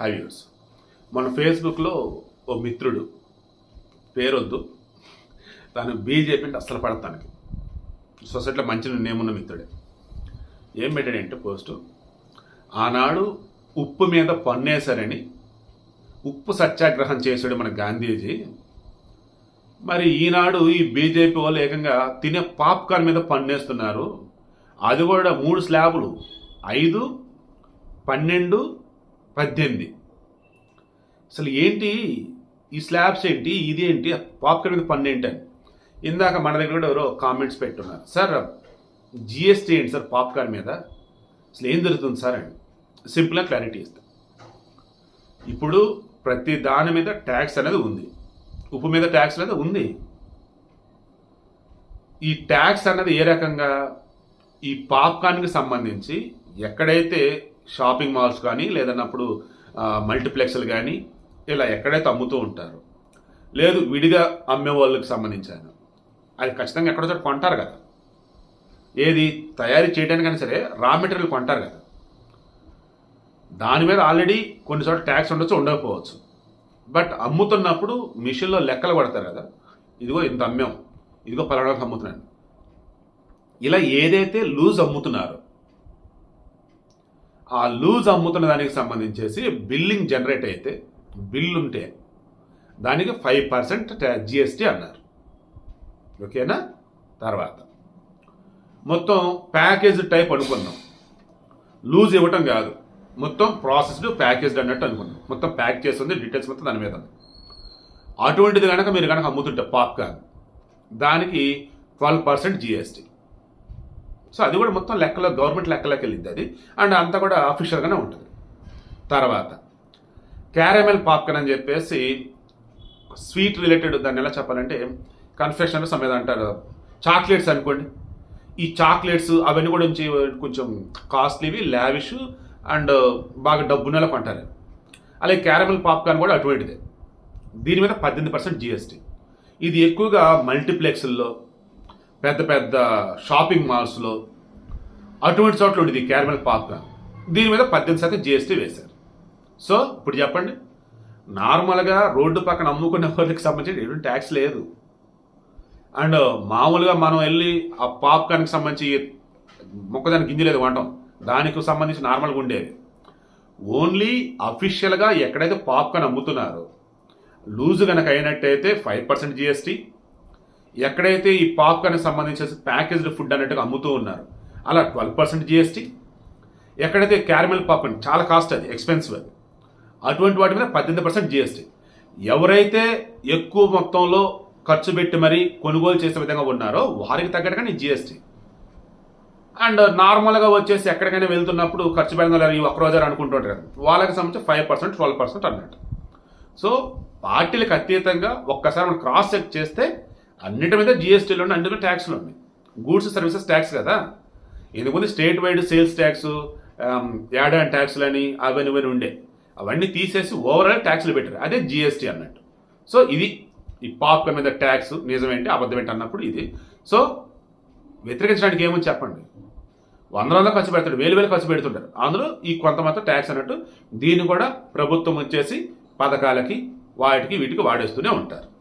హ్యావ్యూస్ మన ఫేస్బుక్లో ఓ మిత్రుడు పేరొద్దు తను బీజేపీ అంటే అస్సలు పడతానికి. సొసైటీలో మంచి నేమున్న మిత్రుడే. ఏం పెట్టాడంటే పోస్టు? ఆనాడు ఉప్పు మీద పన్నేశారని ఉప్పు సత్యాగ్రహం చేశాడు మన గాంధీజీ. మరి ఈనాడు ఈ బీజేపీ వాళ్ళు ఏకంగా తినే పాప్కార్న్ మీద పన్నేస్తున్నారు. అది కూడా మూడు స్లాబులు. ఐదు పన్నెండు పద్దెనిమిది. అసలు ఏంటి ఈ స్లాబ్స్ ఏంటి? ఇది ఏంటి? పాప్కార్న్ మీద పన్ను ఏంటి అని ఇందాక మన దగ్గర కూడా ఎవరో కామెంట్స్ పెట్టున్నారు. సార్ జిఎస్టీ ఏంటి సార్ పాప్కార్న్ మీద? అసలు ఏం జరుగుతుంది సార్ అని. సింపుల్గా క్లారిటీ ఇస్తాను ఇప్పుడు ప్రతి దాని మీద ట్యాక్స్ అనేది ఉంది. ఉప్పు మీద ట్యాక్స్ అనేది ఉంది. ఈ ట్యాక్స్ అన్నది ఏ రకంగా? ఈ పాప్కార్న్కి సంబంధించి ఎక్కడైతే షాపింగ్ మాల్స్ కానీ లేదన్నప్పుడు మల్టీప్లెక్స్లు కానీ ఇలా ఎక్కడైతే అమ్ముతూ ఉంటారో. లేదు విడిగా అమ్మే వాళ్ళకి సంబంధించాను. అది ఖచ్చితంగా ఎక్కడో చోట కొంటారు కదా. ఏది తయారీ చేయడానికైనా సరే రా మెటీరియల్ కొంటారు కదా. దాని మీద ఆల్రెడీ కొన్ని చోట్ల ట్యాక్స్ ఉండొచ్చు ఉండకపోవచ్చు. బట్ అమ్ముతున్నప్పుడు మిషన్లో లెక్కలు పడతారు కదా. ఇదిగో ఇంత అమ్మాం. ఇదిగో పలానాకి అమ్ముతున్నాను. ఇలా ఏదైతే లూజ్ అమ్ముతున్నారో ఆ లూజ్ అమ్ముతున్న దానికి సంబంధించేసి బిల్లింగ్ జనరేట్ అయితే బిల్ ఉంటే దానికి ఫైవ్ పర్సెంట్ జిఎస్టీ అన్నారు. ఓకేనా? తర్వాత మొత్తం ప్యాకేజ్ టైప్ అనుకున్నాం. లూజ్ ఇవ్వటం కాదు. మొత్తం ప్రాసెస్డ్ ప్యాకేజ్డ్ అన్నట్టు అనుకున్నాం. మొత్తం ప్యాక్ చేస్తుంది డీటెయిల్స్ మొత్తం దాని మీద అటువంటిది కనుక మీరు కనుక అమ్ముతుంటే పాప్కార్న్ దానికి ట్వెల్వ్ పర్సెంట్ జిఎస్టీ సో అది కూడా మొత్తం లెక్కలో గవర్నమెంట్ లెక్కలోకి వెళ్ళింది అది. అండ్ అంతా కూడా అఫీషియల్గానే ఉంటుంది. తర్వాత క్యారమెల్ పాప్కార్న్ అని చెప్పేసి స్వీట్ రిలేటెడ్ దాన్ని ఎలా చెప్పాలంటే కన్ఫెక్షన్ సమేత అంటారు. చాక్లెట్స్ అనుకోండి. ఈ చాక్లెట్స్ అవన్నీ కూడా కొంచెం కొంచెం కాస్ట్లీవి లావిష్ అండ్ బాగా డబ్బు నెల కొంటారు. అలాగే క్యారమెల్ పాప్కార్న్ కూడా అటువంటిదే. దీని మీద పద్దెనిమిది పర్సెంట్ జిఎస్టీ ఇది ఎక్కువగా మల్టీప్లెక్స్ల్లో పెద్ద పెద్ద షాపింగ్ మాల్స్లో అటువంటి చోట్ల ఉండేది క్యారమెల్ పాప్కార్న్ దీని మీద పద్దెనిమిది శాతం జిఎస్టీ వేశారు. సో ఇప్పుడు చెప్పండి. నార్మల్గా రోడ్డు పక్కన అమ్ముకునే వాళ్ళకి సంబంధించి ఎటువంటి ట్యాక్స్ లేదు. అండ్ మామూలుగా మనం వెళ్ళి ఆ పాప్కార్న్కి సంబంధించి మొక్కదానికి గింజ లేదు వంటం దానికి సంబంధించి నార్మల్గా ఉండేది. ఓన్లీ అఫీషియల్గా ఎక్కడైతే పాప్కార్న్ అమ్ముతున్నారో లూజ్ కనుక అయినట్టయితే ఫైవ్ పర్సెంట్ జిఎస్టీ ఎక్కడైతే ఈ పాప్కార్న్ సంబంధించిన ప్యాకేజ్డ్ ఫుడ్ అన్నట్టుగా అమ్ముతూ ఉన్నారు అలా ట్వెల్వ్ పర్సెంట్ జిఎస్టీ ఎక్కడైతే క్యారమెల్ పాప్కార్న్ చాలా కాస్ట్ అది ఎక్స్పెన్సివ్ అది అటువంటి వాటి మీద పద్దెనిమిది పర్సెంట్ జిఎస్టీ ఎవరైతే ఎక్కువ మొత్తంలో ఖర్చు పెట్టి మరీ కొనుగోలు చేసే విధంగా ఉన్నారో వారికి తగ్గట్టుగా నీ జిఎస్టీ అండ్ నార్మల్గా వచ్చేసి ఎక్కడికైనా వెళ్తున్నప్పుడు ఖర్చు పెడదాం ఈ ఒక్క రోజు అనుకుంటుంటారు వాళ్ళకి సంబంధించి ఫైవ్ పర్సెంట్ ట్వెల్వ్ పర్సెంట్ అన్నట్టు. సో పార్టీలకు అతీతంగా ఒక్కసారి మనం క్రాస్ చెక్ చేస్తే అన్నిటి మీద జిఎస్టీలు ఉన్నాయి అన్నిటి ట్యాక్స్లు ఉన్నాయి. గూడ్స్ సర్వీసెస్ ట్యాక్స్ కదా. ఎందుకుంది state wide sales tax add and ట్యాక్స్లు అని అవన్నీ ఇవన్నీ ఉండే. అవన్నీ తీసేసి ఓవరాల్ ట్యాక్స్లు పెట్టారు. అదే జిఎస్టీ అన్నట్టు. సో ఇది ఈ పాప్కార్న్ మీద ట్యాక్స్ నిజమేంటి అబద్ధం ఏంటి అన్నప్పుడు ఇది. సో వ్యతిరేకించడానికి ఏమని చెప్పండి? వంద వందలు ఖర్చు పెడతాడు వేలు వేలు ఖర్చు పెడుతుంటారు. అందులో ఈ కొంత మాత్రం ట్యాక్స్ అన్నట్టు దీన్ని కూడా ప్రభుత్వం వచ్చేసి పథకాలకి వాటికి వీటికి వాడేస్తూనే ఉంటారు.